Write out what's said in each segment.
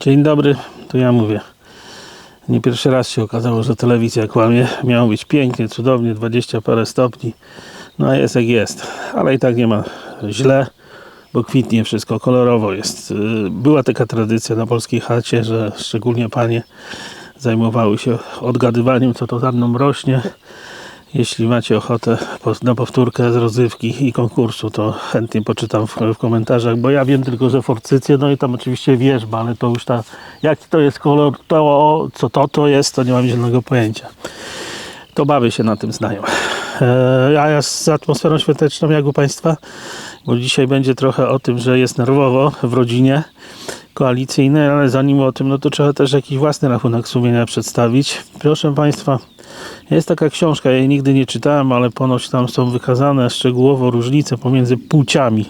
Dzień dobry, to ja mówię. Nie pierwszy raz się okazało, że telewizja kłamie. Miało być pięknie, cudownie, 20 parę stopni. No a jest jak jest. Ale i tak nie ma źle, bo kwitnie wszystko, kolorowo jest. Yy, Była taka tradycja na polskiej chacie, że szczególnie panie zajmowały się odgadywaniem, co to tam nam rośnie. Jeśli macie ochotę na powtórkę z rozrywki i konkursu, to chętnie poczytam w, w komentarzach, bo ja wiem tylko, że forcycje, no i tam oczywiście wierzba, ale to już ta, jaki to jest kolor, to, co to, to jest, to nie mam zielonego pojęcia. To baby się na tym znają. E, a ja z atmosferą świąteczną, jak u Państwa, bo dzisiaj będzie trochę o tym, że jest nerwowo w rodzinie koalicyjnej, ale zanim o tym, no to trzeba też jakiś własny rachunek sumienia przedstawić. Proszę Państwa, jest taka książka, ja jej nigdy nie czytałem, ale ponoć tam są wykazane szczegółowo różnice pomiędzy płciami.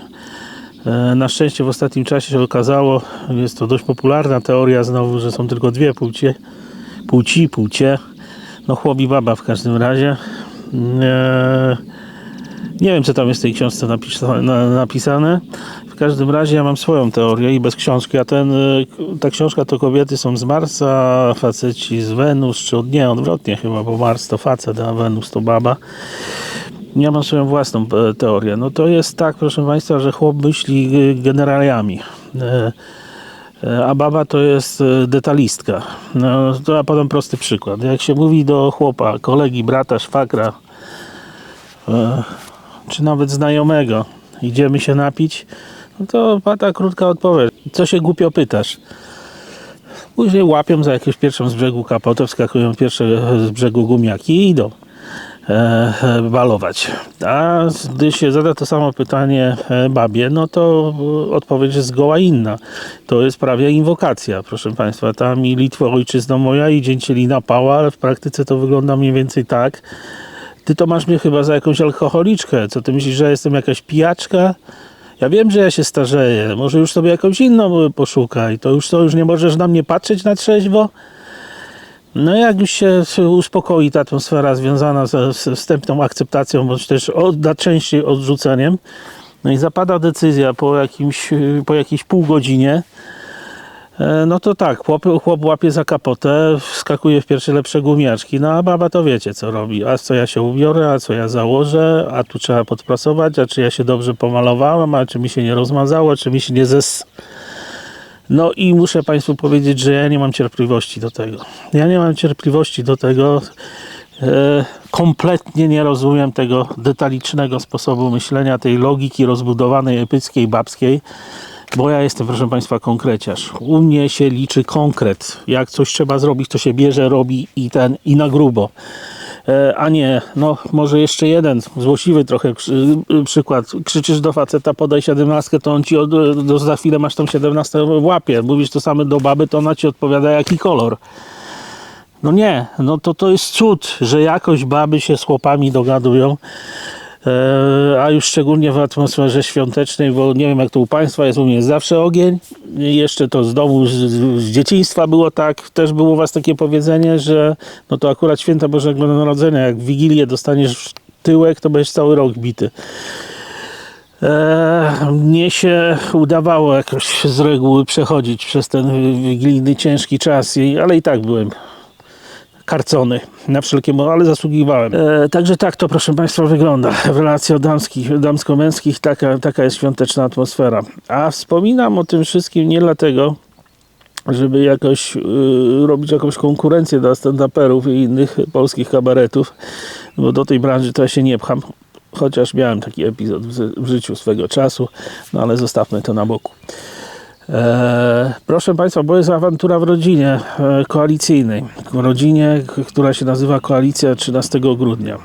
E, Na szczęście w ostatnim czasie się okazało, jest to dość popularna teoria znowu, że są tylko dwie płcie, płci, płcie, no chłop i baba w każdym razie. E, Nie wiem, co tam jest w tej książce napisa- na- napisane. W każdym razie ja mam swoją teorię i bez książki, a ten, y, ta książka to kobiety są z Marsa, faceci z Wenus, czy od, nie, odwrotnie chyba, bo Mars to facet, a Wenus to baba. Ja mam swoją własną e, teorię. No to jest tak, proszę Państwa, że chłop myśli y, generaliami. E, e, A baba to jest e, detalistka. No, to ja podam prosty przykład. Jak się mówi do chłopa, kolegi, brata, szwagra, e, czy nawet znajomego, idziemy się napić, no to pada krótka odpowiedź. Co się głupio pytasz? Później łapią za jakąś pierwszą z brzegu kapotę, wskakują pierwsze z brzegu gumiaki i idą e, e, balować. A gdy się zada to samo pytanie e, babie, no to e, odpowiedź jest zgoła inna. To jest prawie inwokacja, proszę Państwa. Tam i Litwo, ojczyzno moja i dzięcielina pała, ale w praktyce to wygląda mniej więcej tak. Ty to masz mnie chyba za jakąś alkoholiczkę. Co ty myślisz, że jestem jakaś pijaczka? Ja wiem, że ja się starzeję. Może już sobie jakąś inną poszukaj. To już, to już nie możesz na mnie patrzeć na trzeźwo? No jak już się uspokoi ta atmosfera związana ze wstępną akceptacją, bądź też od, najczęściej odrzuceniem, no i zapada decyzja po, jakimś, po jakiejś pół godzinie, no to tak, chłop, chłop łapie za kapotę, wskakuje w pierwsze lepsze gumiaczki, no a baba to wiecie co robi, a co ja się ubiorę, a co ja założę, a tu trzeba podprasować, a czy ja się dobrze pomalowałem, a czy mi się nie rozmazało, czy mi się nie zes... No i muszę Państwu powiedzieć, że ja nie mam cierpliwości do tego. Ja nie mam cierpliwości do tego. E, kompletnie nie rozumiem tego detalicznego sposobu myślenia, tej logiki rozbudowanej, epickiej, babskiej, bo ja jestem, proszę Państwa, konkreciarz. U mnie się liczy konkret. Jak coś trzeba zrobić, to się bierze, robi i ten, i na grubo. E, a nie, no może jeszcze jeden złośliwy trochę przy, przykład. Krzyczysz do faceta, podaj siedemnastkę, to on ci od, do, za chwilę masz tą siedemnastkę w łapie. Mówisz to samo do baby, to ona ci odpowiada jaki kolor. No nie, no to to jest cud, że jakoś baby się z chłopami dogadują. E, a już szczególnie w atmosferze świątecznej, bo nie wiem jak to u Państwa jest, u mnie zawsze ogień. Jeszcze to z domu, z, z dzieciństwa było tak, też było u Was takie powiedzenie, że no to akurat święta Bożego Narodzenia, jak w Wigilię dostaniesz tyłek, to będziesz cały rok bity. E, mnie się udawało jakoś z reguły przechodzić przez ten wigilijny ciężki czas, ale i tak byłem karcony na wszelkie, ale zasługiwałem. E, także tak to, proszę Państwa, wygląda. W relacjach damskich, damsko-męskich taka, taka jest świąteczna atmosfera. A wspominam o tym wszystkim nie dlatego, żeby jakoś y, robić jakąś konkurencję dla stand-uperów i innych polskich kabaretów, bo do tej branży to ja się nie pcham. Chociaż miałem taki epizod w, w życiu swego czasu, no ale zostawmy to na boku. E, proszę Państwa, bo jest awantura w rodzinie e, koalicyjnej. W rodzinie, która się nazywa Koalicja 13 grudnia.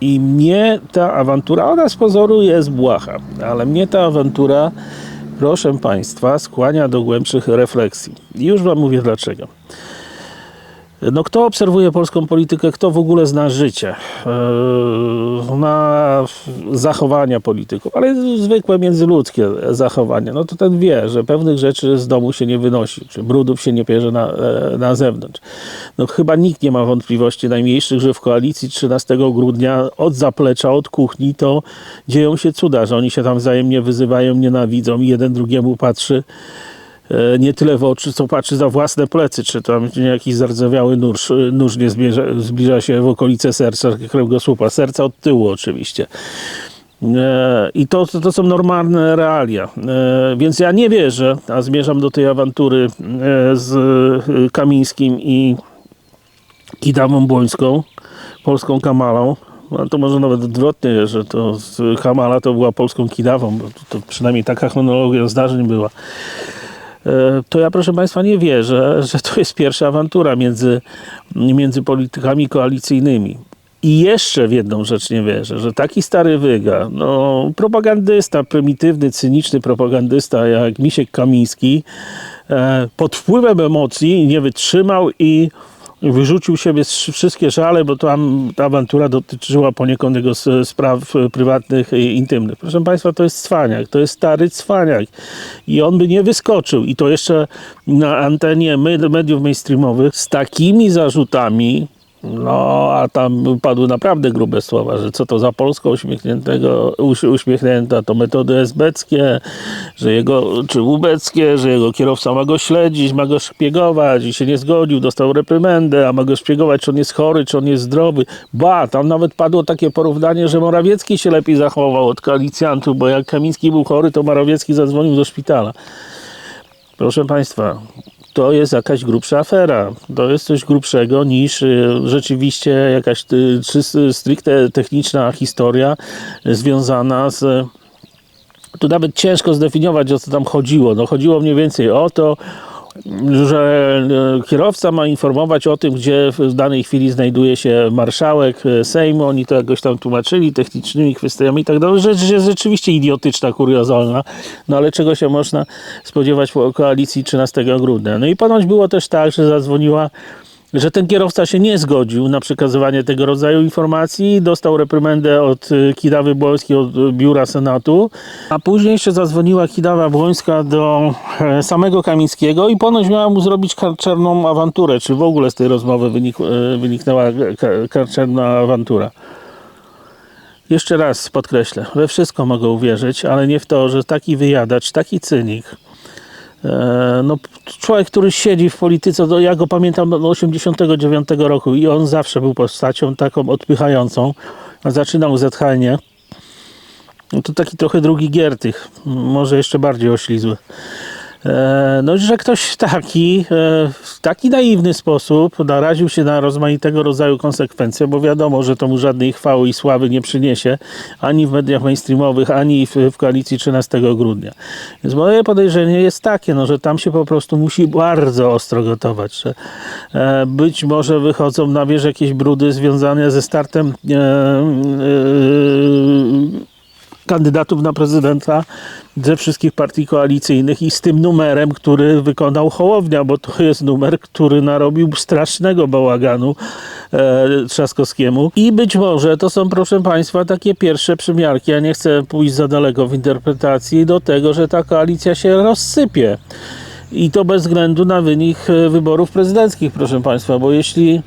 I mnie ta awantura, ona z pozoru jest błaha, ale mnie ta awantura, proszę Państwa, skłania do głębszych refleksji. I już Wam mówię dlaczego. No kto obserwuje polską politykę, kto w ogóle zna życie, e, na zachowania polityków, ale zwykłe międzyludzkie zachowania, no to ten wie, że pewnych rzeczy z domu się nie wynosi, czy brudów się nie bierze na, e, na zewnątrz. No chyba nikt nie ma wątpliwości najmniejszych, że w koalicji 13 grudnia od zaplecza, od kuchni to dzieją się cuda, że oni się tam wzajemnie wyzywają, nienawidzą jeden drugiemu patrzy nie tyle w oczy, co patrzy za własne plecy, czy tam jakiś zardzewiały nóż, nóż nie zbliża, zbliża się w okolice serca, kręgosłupa, serca od tyłu oczywiście. E, I to, to, są normalne realia. E, Więc ja nie wierzę, a zmierzam do tej awantury e, z e, Kamińskim i Kidawą Błońską, polską Kamalą. No, to może nawet odwrotnie, że to Kamala to była polską Kidawą, bo to, to przynajmniej taka chronologia zdarzeń była. E, To ja, proszę Państwa, nie wierzę, że to jest pierwsza awantura między, między politykami koalicyjnymi. I jeszcze w jedną rzecz nie wierzę, że taki stary wyga, no, propagandysta, prymitywny, cyniczny propagandysta jak Misiek Kamiński, e, pod wpływem emocji nie wytrzymał i wyrzucił siebie wszystkie żale, bo tam ta awantura dotyczyła poniekąd jego spraw e, prywatnych i intymnych. Proszę Państwa, to jest cwaniak, to jest stary cwaniak i on by nie wyskoczył i to jeszcze na antenie med- mediów mainstreamowych z takimi zarzutami, no, a tam padły naprawdę grube słowa, że co to za Polska uśmiechniętego, uś, uśmiechnięta, to metody esbeckie, że jego, czy ubeckie, że jego kierowca ma go śledzić, ma go szpiegować i się nie zgodził, dostał reprymendę, a ma go szpiegować, czy on jest chory, czy on jest zdrowy. Ba, tam nawet padło takie porównanie, że Morawiecki się lepiej zachował od koalicjantów, bo jak Kamiński był chory, to Morawiecki zadzwonił do szpitala. Proszę Państwa, to jest jakaś grubsza afera. To jest coś grubszego niż y, rzeczywiście jakaś y, czysty, stricte techniczna historia związana z. Tu nawet ciężko zdefiniować, o co tam chodziło. No, chodziło mniej więcej o to, że e, kierowca ma informować o tym, gdzie w danej chwili znajduje się marszałek e, Sejmu. Oni to jakoś tam tłumaczyli technicznymi kwestiami i tak dalej. Rzecz jest rzeczywiście idiotyczna, kuriozalna. No ale czego się można spodziewać po koalicji 13 grudnia? No i ponoć było też tak, że zadzwoniła że ten kierowca się nie zgodził na przekazywanie tego rodzaju informacji, dostał reprymendę od y, Kidawy Błońskiej, od y, biura Senatu, a później jeszcze zadzwoniła Kidawa Błońska do e, samego Kamińskiego i ponoć miała mu zrobić karczerną awanturę, czy w ogóle z tej rozmowy wynik, e, wyniknęła ka- karczerna awantura. Jeszcze raz podkreślę, we wszystko mogę uwierzyć, ale nie w to, że taki wyjadacz, taki cynik, no, człowiek, który siedzi w polityce, to ja go pamiętam od 89 roku i on zawsze był postacią taką odpychającą. Zaczynał zethanie. No to taki trochę drugi Giertych, może jeszcze bardziej oślizły. E, No, że ktoś taki, e, w taki naiwny sposób naraził się na rozmaitego rodzaju konsekwencje, bo wiadomo, że to mu żadnej chwały i sławy nie przyniesie ani w mediach mainstreamowych, ani w, w koalicji 13 grudnia. Więc moje podejrzenie jest takie, no, że tam się po prostu musi bardzo ostro gotować, że e, być może wychodzą na wierzch jakieś brudy związane ze startem e, e, kandydatów na prezydenta ze wszystkich partii koalicyjnych i z tym numerem, który wykonał Hołownia, bo to jest numer, który narobił strasznego bałaganu e, Trzaskowskiemu. I być może to są, proszę Państwa, takie pierwsze przymiarki, ja nie chcę pójść za daleko w interpretacji, do tego, że ta koalicja się rozsypie. I to bez względu na wynik e, wyborów prezydenckich, proszę Państwa, bo jeśli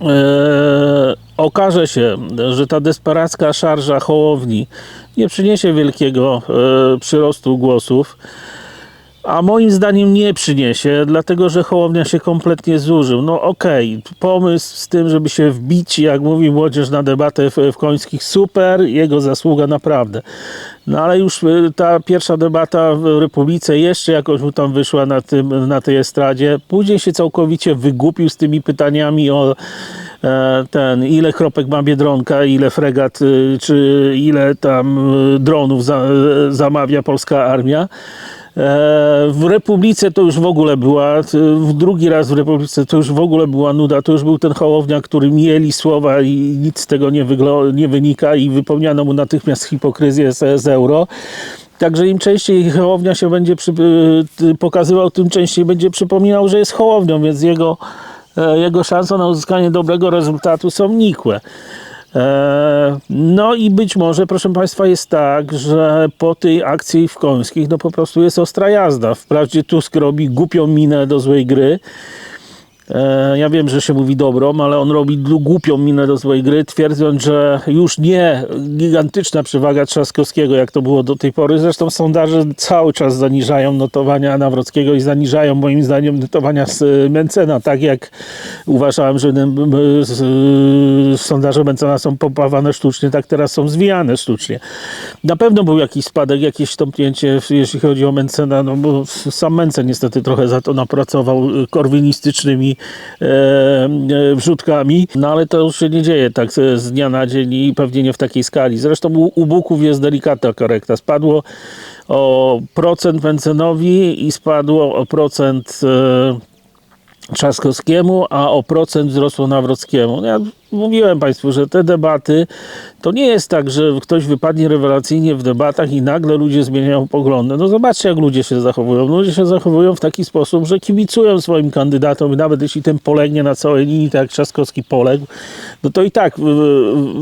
e, okaże się, że ta desperacka szarża Hołowni nie przyniesie wielkiego e, przyrostu głosów, a moim zdaniem nie przyniesie, dlatego że Hołownia się kompletnie zużył. No okej, pomysł z tym, żeby się wbić, jak mówi młodzież na debatę w, w Końskich, super, jego zasługa naprawdę. No ale już y, ta pierwsza debata w Republice jeszcze jakoś mu tam wyszła na, tym, na tej estradzie. Później się całkowicie wygłupił z tymi pytaniami o e, ten, ile kropek ma Biedronka, ile fregat, y, czy ile tam y, dronów za, y, zamawia polska armia. E, W Republice to już w ogóle była, w drugi raz w Republice to już w ogóle była nuda, to już był ten Hołownia, który mieli słowa i nic z tego nie, nie wynika i wypełniano mu natychmiast hipokryzję z, z euro. Także im częściej Hołownia się będzie przy, pokazywał, tym częściej będzie przypominał, że jest Hołownią, więc jego, e, jego szanse na uzyskanie dobrego rezultatu są nikłe. E, No i być może, proszę Państwa, jest tak, że po tej akcji w Końskich no po prostu jest ostra jazda. Wprawdzie Tusk robi głupią minę do złej gry, E, Ja wiem, że się mówi dobrą, ale on robi głupią minę do swojej gry, twierdząc, że już nie gigantyczna przewaga Trzaskowskiego, jak to było do tej pory. Zresztą sondaże cały czas zaniżają notowania Nawrockiego i zaniżają moim zdaniem notowania z y, Mencena, tak jak uważałem, że y, sondaże Mencena są pompawane sztucznie, tak teraz są zwijane sztucznie. Na pewno był jakiś spadek, jakieś tąpnięcie, jeśli chodzi o Mencena, no bo sam Mencen niestety trochę za to napracował korwinistycznymi e, e, wrzutkami, no ale to już się nie dzieje tak e, z dnia na dzień i pewnie nie w takiej skali. Zresztą u, u Buków jest delikatna korekta. Spadło o procent Mencenowi i spadło o procent Trzaskowskiemu, a o procent wzrosło Nawrockiemu. No Ja mówiłem Państwu, że te debaty to nie jest tak, że ktoś wypadnie rewelacyjnie w debatach i nagle ludzie zmieniają poglądy. No zobaczcie, jak ludzie się zachowują. Ludzie się zachowują w taki sposób, że kibicują swoim kandydatom nawet jeśli ten polegnie na całej linii, tak jak Trzaskowski poległ, no to i tak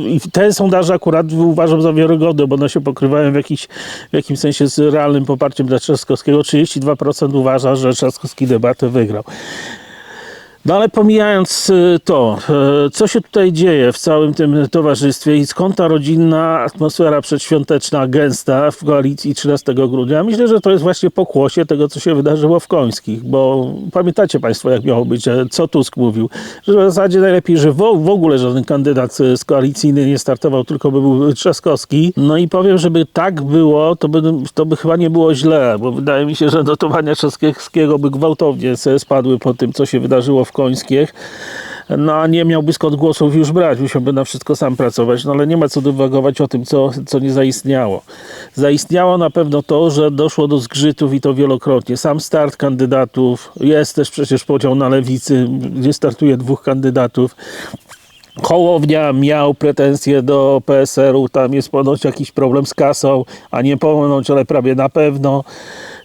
i te sondaże akurat uważam za wiarygodne, bo one się pokrywają w, jakiś, w jakimś sensie z realnym poparciem dla Trzaskowskiego. 32% uważa, że Trzaskowski debatę wygrał. No ale pomijając y, to, y, co się tutaj dzieje w całym tym towarzystwie i skąd ta rodzinna atmosfera przedświąteczna, gęsta w koalicji 13 grudnia, myślę, że to jest właśnie pokłosie tego, co się wydarzyło w Końskich, bo pamiętacie Państwo, jak miało być, co Tusk mówił, że w zasadzie najlepiej, że w, ogóle żaden kandydat y, z koalicyjny nie startował, tylko by był Trzaskowski. No i powiem, żeby tak było, to by, to by chyba nie było źle, bo wydaje mi się, że notowania Trzaskowskiego by gwałtownie spadły po tym, co się wydarzyło w Końskich. No a nie miałby skąd głosów już brać, musiałby na wszystko sam pracować, no ale nie ma co dywagować o tym, co, co nie zaistniało. Zaistniało na pewno to, że doszło do zgrzytów i to wielokrotnie. Sam start kandydatów, jest też przecież podział na lewicy, gdzie startuje dwóch kandydatów. Hołownia miał pretensje do PSR-u, tam jest ponoć jakiś problem z kasą, a nie ponoć, ale prawie na pewno.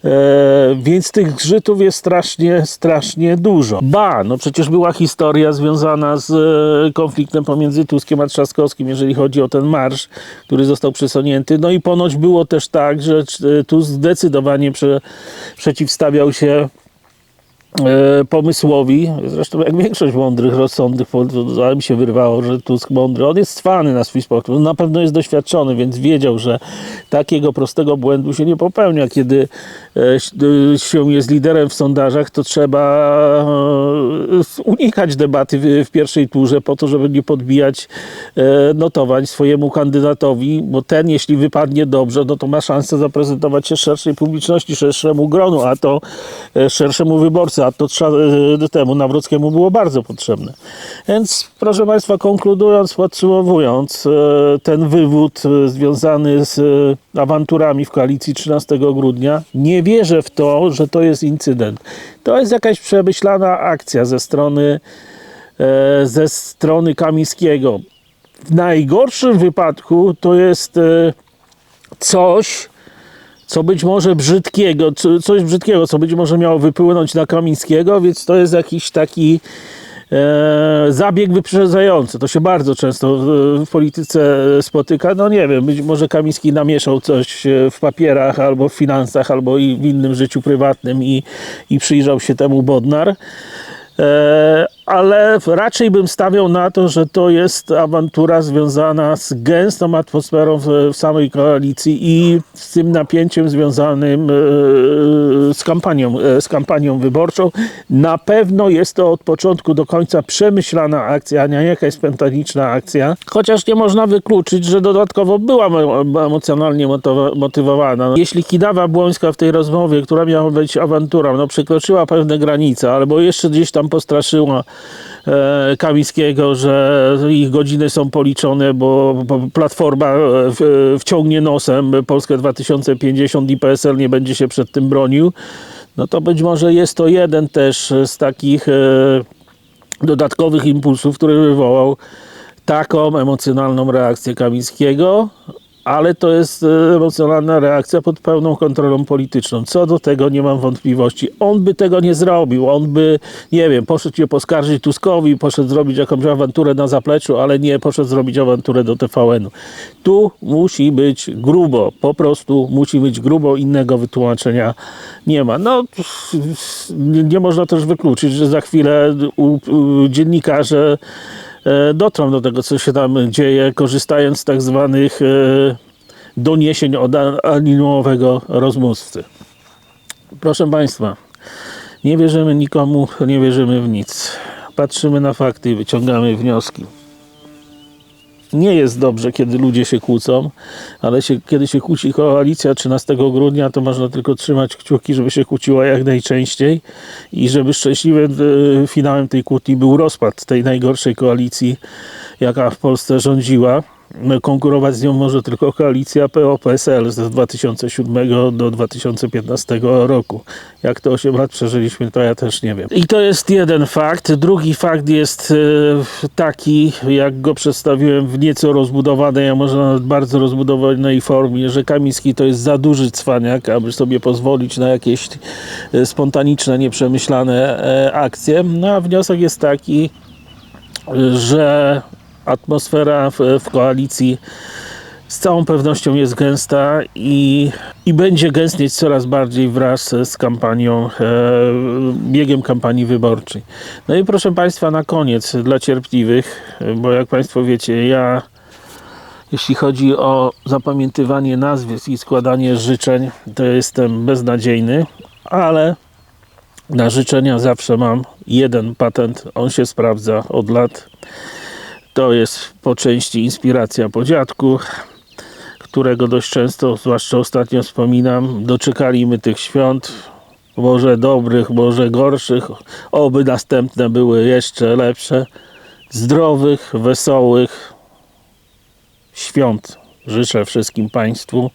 E, więc tych zgrzytów jest strasznie, strasznie dużo. Ba, no przecież była historia związana z e, konfliktem pomiędzy Tuskiem a Trzaskowskim, jeżeli chodzi o ten marsz, który został przesunięty. No i ponoć było też tak, że e, Tusk zdecydowanie prze, przeciwstawiał się pomysłowi, zresztą jak większość mądrych, rozsądnych ale mi się wyrwało, że Tusk mądry, on jest cwany na swój sposób, na pewno jest doświadczony, więc wiedział, że takiego prostego błędu się nie popełnia, kiedy e, e, się jest liderem w sondażach, to trzeba e, unikać debaty w, pierwszej turze po to, żeby nie podbijać e, notowań swojemu kandydatowi, bo ten, jeśli wypadnie dobrze, no to ma szansę zaprezentować się szerszej publiczności, szerszemu gronu, a to e, szerszemu wyborcy, a to trzeba, e, temu Nawrockiemu było bardzo potrzebne. Więc proszę Państwa, konkludując, podsumowując, e, ten wywód e, związany z awanturami w koalicji 13 grudnia, nie wierzę w to, że to jest incydent. To jest jakaś przemyślana akcja ze strony, e, ze strony Kamińskiego. W najgorszym wypadku to jest e, coś, co być może brzydkiego, co- coś brzydkiego, co być może miało wypłynąć na Kamińskiego, więc to jest jakiś taki e, zabieg wyprzedzający. To się bardzo często w, w polityce spotyka. No nie wiem, być może Kamiński namieszał coś e, w papierach, albo w finansach, albo i w innym życiu prywatnym i, i przyjrzał się temu Bodnar. E, ale raczej bym stawiał na to, że to jest awantura związana z gęstą atmosferą w, samej koalicji i z tym napięciem związanym e, z kampanią, e, z kampanią wyborczą. Na pewno jest to od początku do końca przemyślana akcja, a nie jakaś spontaniczna akcja. Chociaż nie można wykluczyć, że dodatkowo była mo- emocjonalnie motywowana. Jeśli Kidawa Błońska w tej rozmowie, która miała być awanturą, no przekroczyła pewne granice, albo jeszcze gdzieś tam postraszyła e, Kamińskiego, że ich godziny są policzone, bo, bo Platforma e, w, wciągnie nosem Polskę 2050 i PSL nie będzie się przed tym bronił, no to być może jest to jeden też z takich e, dodatkowych impulsów, który wywołał taką emocjonalną reakcję Kamińskiego. Ale to jest e, emocjonalna reakcja pod pełną kontrolą polityczną. Co do tego nie mam wątpliwości. On by tego nie zrobił. On by, nie wiem, poszedł się poskarżyć Tuskowi, poszedł zrobić jakąś awanturę na zapleczu, ale nie poszedł zrobić awanturę do TVN-u. Tu musi być grubo. Po prostu musi być grubo. Innego wytłumaczenia nie ma. No, nie, można też wykluczyć, że za chwilę dziennikarze dotrą do tego, co się tam dzieje, korzystając z tak zwanych e, doniesień od anonimowego rozmówcy. Proszę Państwa, nie wierzymy nikomu, nie wierzymy w nic. Patrzymy na fakty i wyciągamy wnioski. Nie jest dobrze, kiedy ludzie się kłócą, ale się, kiedy się kłóci koalicja 13 grudnia, to można tylko trzymać kciuki, żeby się kłóciła jak najczęściej i żeby szczęśliwym e, finałem tej kłótni był rozpad tej najgorszej koalicji, jaka w Polsce rządziła. Konkurować z nią może tylko koalicja PO-PSL z 2007 do 2015 roku. Jak to 8 lat przeżyliśmy, to ja też nie wiem. I to jest jeden fakt. Drugi fakt jest e, taki, jak go przedstawiłem w nieco rozbudowanej, a może nawet bardzo rozbudowanej formie, że Kamiński to jest za duży cwaniak, aby sobie pozwolić na jakieś e, spontaniczne, nieprzemyślane e, akcje. No a wniosek jest taki, że atmosfera w, w koalicji z całą pewnością jest gęsta i, i będzie gęstnieć coraz bardziej wraz z kampanią, e, biegiem kampanii wyborczej. No i proszę Państwa, na koniec dla cierpliwych, bo jak Państwo wiecie, ja jeśli chodzi o zapamiętywanie nazwisk i składanie życzeń, to jestem beznadziejny, ale na życzenia zawsze mam jeden patent, on się sprawdza od lat. To jest po części inspiracja po dziadku, którego dość często, zwłaszcza ostatnio wspominam. Doczekaliśmy tych świąt, może dobrych, może gorszych, oby następne były jeszcze lepsze, zdrowych, wesołych świąt. Życzę wszystkim Państwu.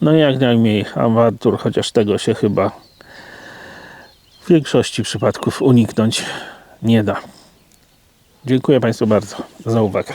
No i jak najmniej awantur, chociaż tego się chyba w większości przypadków uniknąć nie da. Dziękuję Państwu bardzo za uwagę.